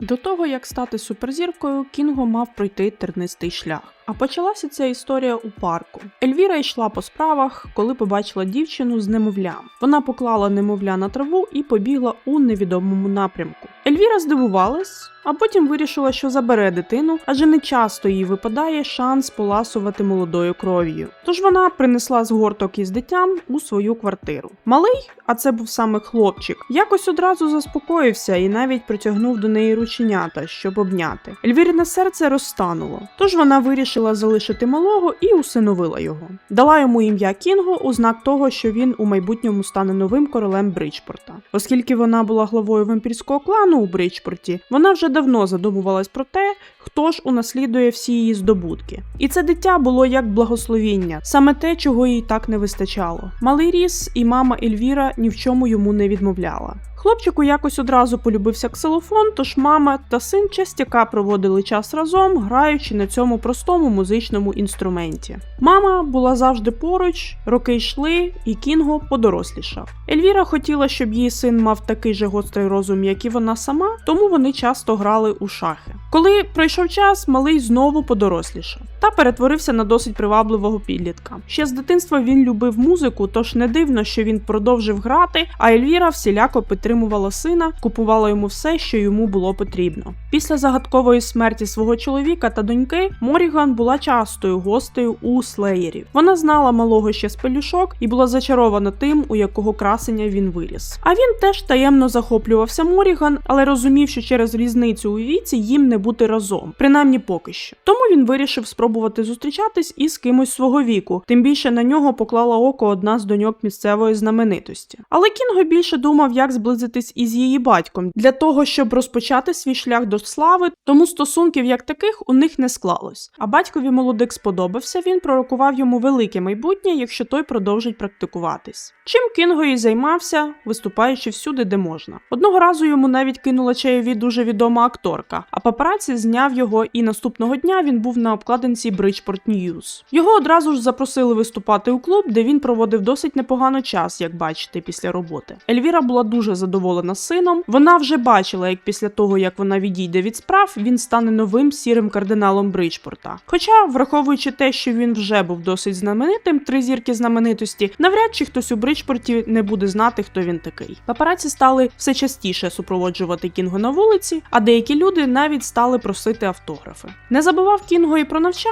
До того як стати суперзіркою, Кінго мав пройти тернистий шлях. А почалася ця історія у парку. Ельвіра йшла по справах, коли побачила дівчину з немовлям. Вона поклала немовля на траву і побігла у невідомому напрямку. Ельвіра здивувалась, а потім вирішила, що забере дитину, адже не часто їй випадає шанс поласувати молодою кров'ю. Тож вона принесла згорток із дитям у свою квартиру. Малий, а це був саме хлопчик, якось одразу заспокоївся і навіть притягнув до неї рученята, щоб обняти. Ельвіріне серце розтануло, тож вона вирішила залишити малого і усиновила його. Дала йому ім'я Кінго у знак того, що він у майбутньому стане новим королем Бриджпорта. Оскільки вона була главою вампірського клану у Бриджпорті, вона вже давно задумувалась про те, хто ж унаслідує всі її здобутки. І це дитя було як благословіння, саме те, чого їй так не вистачало. Малий ріс, і мама Ельвіра ні в чому йому не відмовляла. Хлопчику якось одразу полюбився ксилофон, тож мама та син частяка проводили час разом, граючи на цьому простому музичному інструменті. Мама була завжди поруч, роки йшли, і Кінго подорослішав. Ельвіра хотіла, щоб її син мав такий же гострий розум, як і вона сама, тому вони часто грали у шахи. Коли пройшов час, малий знову подорослішав та перетворився на досить привабливого підлітка. Ще з дитинства він любив музику, тож не дивно, що він продовжив грати, а Ельвіра всіляко підтримувала сина, купувала йому все, що йому було потрібно. Після загадкової смерті свого чоловіка та доньки Моріган була частою гостею у слеєрів. Вона знала малого ще з пелюшок і була зачарована тим, у якого красення він виріс. А він теж таємно захоплювався Моріган, але розумів, що через різницю у віці їм не бути разом, принаймні поки що. Тому він вирішив спробувати зустрічатись із кимось свого віку. Тим більше на нього поклала око одна з доньок місцевої знаменитості. Але Кінго більше думав, як зблизитись із її батьком для того, щоб розпочати свій шлях до слави, тому стосунків як таких у них не склалось. А батькові молодик сподобався. Він пророкував йому велике майбутнє, якщо той продовжить практикуватись. Чим Кінго і займався, виступаючи всюди, де можна. Одного разу йому навіть кинула чайові дуже відома акторка, а папараці зняв його, і наступного дня він був на обкладинці Bridgeport News. Його одразу ж запросили виступати у клуб, де він проводив досить непогано час, як бачите, після роботи. Ельвіра була дуже задоволена сином. Вона вже бачила, як після того, як вона відійде від справ, він стане новим сірим кардиналом Бриджпорта. Хоча, враховуючи те, що він вже був досить знаменитим, три зірки знаменитості, навряд чи хтось у Бриджпорті не буде знати, хто він такий. Папараці стали все частіше супроводжувати Кінго на вулиці, а деякі люди навіть стали просити автографи. Не забував Кінго і про навчання,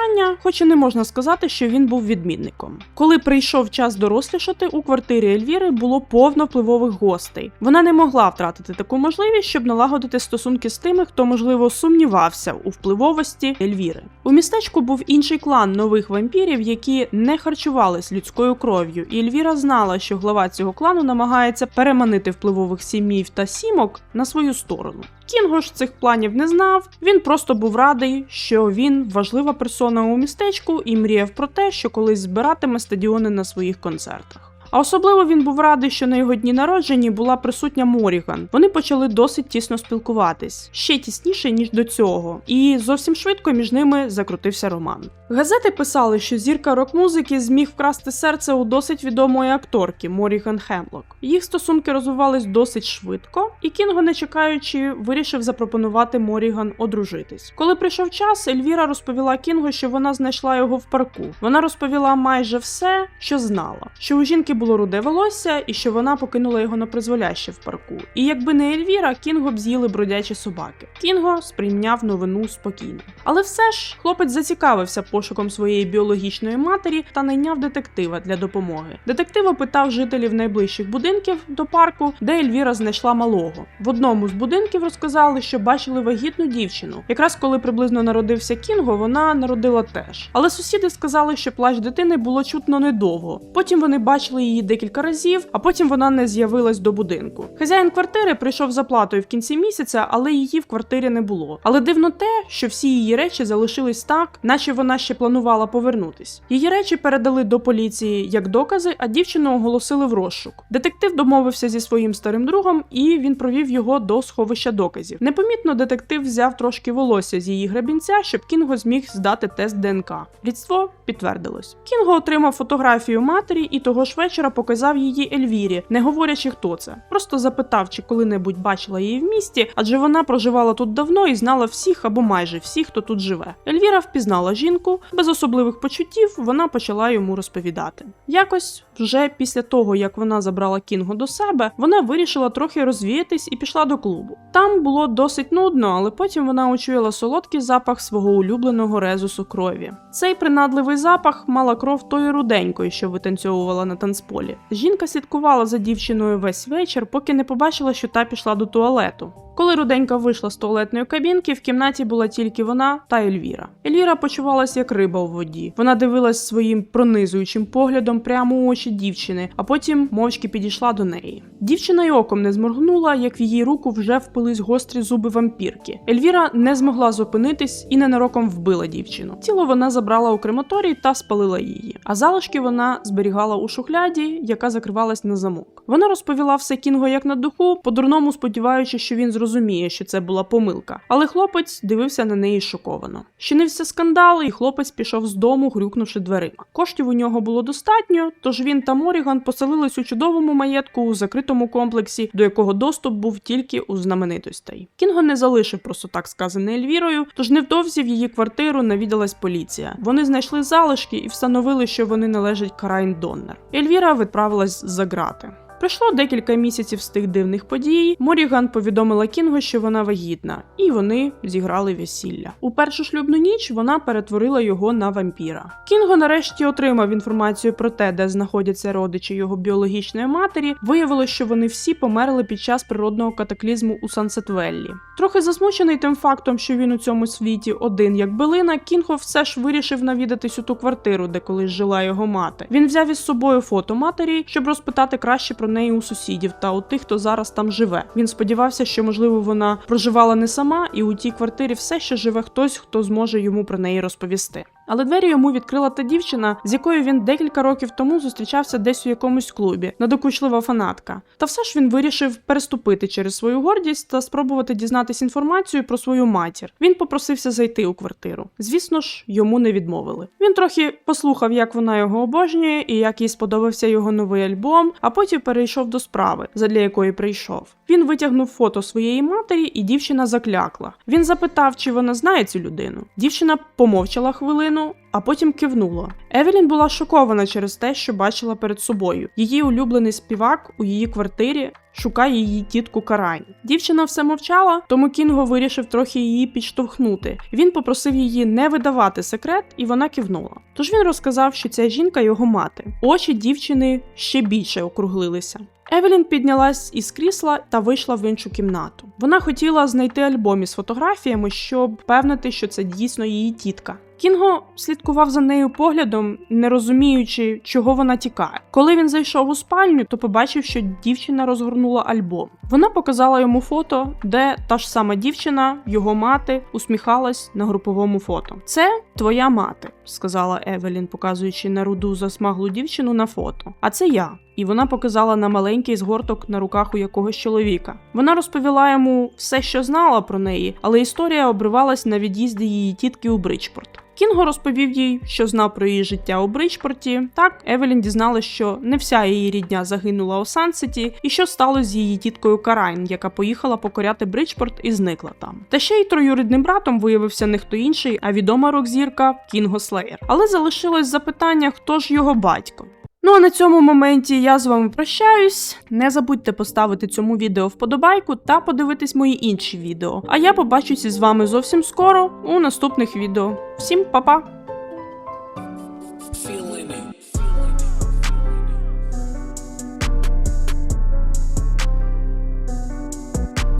хоч і не можна сказати, що він був відмінником. Коли прийшов час дорослішати, у квартирі Ельвіри було повно впливових гостей. Вона не могла втратити таку можливість, щоб налагодити стосунки з тими, хто можливо сумнівався у впливовості Ельвіри. У містечку був інший клан нових вампірів, які не харчувались людською кров'ю, і Ельвіра знала, що глава цього клану намагається переманити впливових сім'їв та сімок на свою сторону. Кінго ж цих планів не знав. Він просто був радий, що він важлива персона у містечку і мріяв про те, що колись збиратиме стадіони на своїх концертах. А особливо він був радий, що на його дні народженні була присутня Моріган. Вони почали досить тісно спілкуватись ще тісніше ніж до цього, і зовсім швидко між ними закрутився роман. Газети писали, що зірка рок-музики зміг вкрасти серце у досить відомої акторки Моріган Хемлок. Їх стосунки розвивались досить швидко, і Кінго, не чекаючи, вирішив запропонувати Моріган одружитись. Коли прийшов час, Ельвіра розповіла Кінго, що вона знайшла його в парку. Вона розповіла майже все, що знала, що у жінки було руде волосся і що вона покинула його на призволяще в парку. І якби не Ельвіра, Кінго б з'їли бродячі собаки. Кінго сприйняв новину спокійно. Але все ж хлопець зацікавився пошуком своєї біологічної матері та найняв детектива для допомоги. Детектив опитав жителів найближчих будинків до парку, де Ельвіра знайшла малого. В одному з будинків розказали, що бачили вагітну дівчину. Якраз коли приблизно народився Кінго, вона народила теж. Але сусіди сказали, що плач дитини було чутно недовго. Потім вони бачили її декілька разів, а потім вона не з'явилась до будинку. Хазяїн квартири прийшов за платою в кінці місяця, але її в квартирі не було. Але дивно те, що всі її речі залишились так, наче вона ще планувала повернутись. Її речі передали до поліції як докази, а дівчину оголосили в розшук. Детектив домовився зі своїм старим другом, і він провів його до сховища доказів. Непомітно детектив взяв трошки волосся з її гребінця, щоб Кінго зміг здати тест ДНК. Рідство підтвердилось. Кінго отримав фотографію матері і того ж вечора вечора показав її Ельвірі, не говорячи, хто це. Просто запитав, чи коли-небудь бачила її в місті, адже вона проживала тут давно і знала всіх або майже всіх, хто тут живе. Ельвіра впізнала жінку, без особливих почуттів вона почала йому розповідати. Якось вже після того, як вона забрала Кінго до себе, вона вирішила трохи розвіятись і пішла до клубу. Там було досить нудно, але потім вона учуяла солодкий запах свого улюбленого резусу крові. Цей принадливий запах мала кров тої руденької, що витанцьовувала на танцполі. Жінка слідкувала за дівчиною весь вечір, поки не побачила, що та пішла до туалету. Коли руденька вийшла з туалетної кабінки, в кімнаті була тільки вона та Ельвіра. Ельвіра почувалася як риба у воді. Вона дивилась своїм пронизуючим поглядом прямо у очі дівчини, а потім мовчки підійшла до неї. Дівчина й оком не зморгнула, як в її руку вже впились гострі зуби вампірки. Ельвіра не змогла зупинитись і ненароком вбила дівчину. Тіло вона забрала у крематорій та спалила її. А залишки вона зберігала у шухляді, яка закривалась на замок. Вона розповіла все Кінго як на духу, по-дурному сподіваючись, що він зрозуміє, що це була помилка. Але хлопець дивився на неї шоковано. Щинився скандал, і хлопець пішов з дому, грюкнувши дверима. Коштів у нього було достатньо, тож він та Моріган поселились у чудовому маєтку у закритому комплексі, до якого доступ був тільки у знаменитостей. Кінго не залишив просто так сказане Ельвірою, тож невдовзі в її квартиру навідалась поліція. Вони знайшли залишки і встановили, що вони належать Карайн Доннер. Ельвіра відправилась за грати. Пройшло декілька місяців з тих дивних подій. Моріган повідомила Кінго, що вона вагітна, і вони зіграли весілля. У першу шлюбну ніч вона перетворила його на вампіра. Кінго нарешті отримав інформацію про те, де знаходяться родичі його біологічної матері. Виявилось, що вони всі померли під час природного катаклізму у Сансетвеллі. Трохи засмучений тим фактом, що він у цьому світі один як билина, Кінго все ж вирішив навідатись у ту квартиру, де колись жила його мати. Він взяв із собою фото матері, щоб розпитати краще про неї у сусідів та у тих, хто зараз там живе. Він сподівався, що можливо вона проживала не сама, і у тій квартирі все ще живе хтось, хто зможе йому про неї розповісти. Але двері йому відкрила та дівчина, з якою він декілька років тому зустрічався десь у якомусь клубі, надокучлива фанатка. Та все ж він вирішив переступити через свою гордість та спробувати дізнатись інформацію про свою матір. Він попросився зайти у квартиру. Звісно ж, йому не відмовили. Він трохи послухав, як вона його обожнює і як їй сподобався його новий альбом, а потім перейшов до справи, задля якої прийшов. Він витягнув фото своєї матері, і дівчина заклякла. Він запитав, чи вона знає цю людину. Дівчина помовчала хвилину, а потім кивнула. Евелін була шокована через те, що бачила перед собою. Її улюблений співак у її квартирі шукає її тітку Карань. Дівчина все мовчала, тому Кінго вирішив трохи її підштовхнути. Він попросив її не видавати секрет, і вона кивнула. Тож він розказав, що ця жінка його мати. Очі дівчини ще більше округлилися. Евелін піднялась із крісла та вийшла в іншу кімнату. Вона хотіла знайти альбом із фотографіями, щоб впевнити, що це дійсно її тітка. Кінго слідкував за нею поглядом, не розуміючи, чого вона тікає. Коли він зайшов у спальню, то побачив, що дівчина розгорнула альбом. Вона показала йому фото, де та ж сама дівчина, його мати, усміхалась на груповому фото. Це твоя мати, сказала Евелін, показуючи на руду засмаглу дівчину на фото. А це я. І вона показала на маленький згорток на руках у якогось чоловіка. Вона розповіла йому все, що знала про неї, але історія обривалась на від'їзді її тітки у Бричпорт. Кінго розповів їй, що знав про її життя у Бричпорті. Так, Евелін дізналась, що не вся її рідня загинула у Сансеті, і що сталося з її тіткою Карайн, яка поїхала покоряти Бричпорт і зникла там. Та ще й троюрідним братом виявився не хто інший, а відома рок-зірка Кінго Слеєр. Але залишилось запитання, хто ж його батько. Ну а на цьому моменті я з вами прощаюсь. Не забудьте поставити цьому відео вподобайку та подивитись мої інші відео. А я побачуся з вами зовсім скоро у наступних відео. Всім па-па!